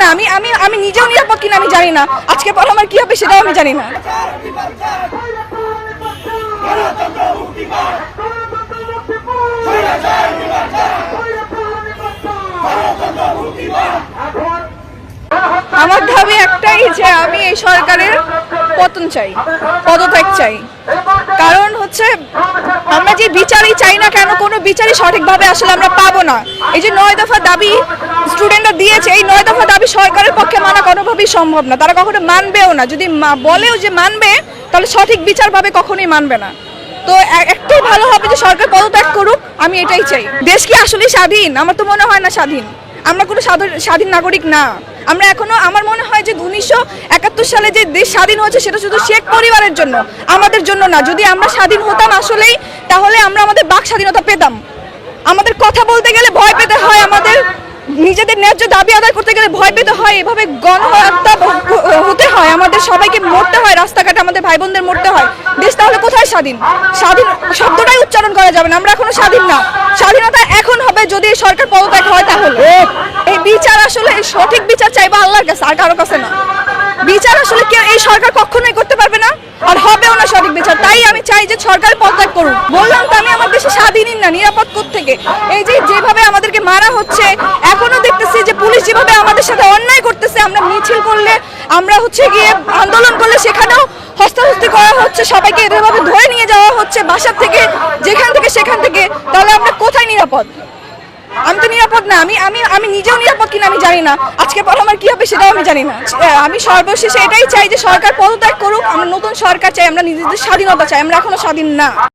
না, আমি আমি আমি নিজেও নিরাপদ কিনা আমি জানি না। আজকে পর আমার কি হবে সেটাও আমি জানি না। আমার দাবি একটাই যে আমি এই সরকারের পতন চাই, পদত্যাগ চাই। হচ্ছে, আমরা যে বিচারই চাই না কেন, কোনো বিচারই সঠিকভাবে আসলে আমরা পাবো না। এই যে নয় দফা দাবি স্টুডেন্টরা দিয়েছে, এই নয় দফা দাবি সরকারের পক্ষে মানা কোনোভাবেই সম্ভব না। তারা কখনো মানবেও না। যদি বলেও যে মানবে, তাহলে সঠিক বিচার পাবে কখনোই মানবে না। তো এ- একটাই ভালো হবে যে সরকার পদত্যাগ করুক, আমি এটাই চাই। দেশ কি আসলে স্বাধীন? আমার তো মনে হয় না স্বাধীন। আমরা কোনো স্বাধীন স্বাধীন নাগরিক না। আমরা এখনও, আমার মনে হয় যে উনিশশো একাত্তর সালে যে দেশ স্বাধীন হয়েছে, সেটা শুধু শেখ পরিবারের জন্য, আমাদের জন্য না। যদি আমরা স্বাধীন হতাম আসলেই, তাহলে আমরা আমাদের বাক স্বাধীনতা পেতাম। আমাদের কথা বলতে গেলে ভয় পেতে হয় আমাদের। নিজেদের ন্যায্য দাবি আদায় করতে গেলে ভয় পেতে হয়। এভাবে গণহত্যা হতে হয়। আমাদের সবাইকে মরতে হয়, রাস্তাঘাটে আমাদের ভাই বোনদের মরতে হয়। দেশ তাহলে কোথায় স্বাধীন? স্বাধীন শব্দটাই উচ্চারণ করা যাবে না। আমরা এখনও স্বাধীন না। স্বাধীনতা এখন হবে যদি সরকার পদত্যাগ হয় তাহলে। এই বিচার আসলে সঠিক বিচার চাইব আল্লাহর কাছে, আর কারও কাছে না। বিচার আসলে কেউ এই সরকার কখনোই করতে পারবে না? আর হবেও না সঠিক বিচার। তাই আমি চাই যে সরকার পদত্যাগ করুক। বললাম তো আমি আমার দেশে স্বাধীনই না, নিরাপদ থেকে এই যে যেভাবে আমাদেরকে মারা হচ্ছে, এখনও দেখতেছি যে পুলিশ যেভাবে আমাদের সাথে অন্যায় করতেছে, আমরা মিছিল করলে, আমরা হচ্ছে গিয়ে আন্দোলন করলে সেখানেও হস্তাহস্তি করা হচ্ছে, সবাইকে এভাবে ধরে নিয়ে যাওয়া হচ্ছে বাসার থেকে, যেখান থেকে সেখান থেকে। তাহলে আমরা কোথায় নিরাপদ? তো নিরাপদ না। আমি আমি আমি নিজেও নিরাপদ কিনা আমি জানি না। আজকে পর আমার কি হবে সেটাও আমি জানি না। আমি সর্বশেষে এটাই চাই যে সরকার পদত্যাগ করুক। আমরা নতুন সরকার চাই, আমরা নিজেদের স্বাধীনতা চাই। আমরা এখনও স্বাধীন না।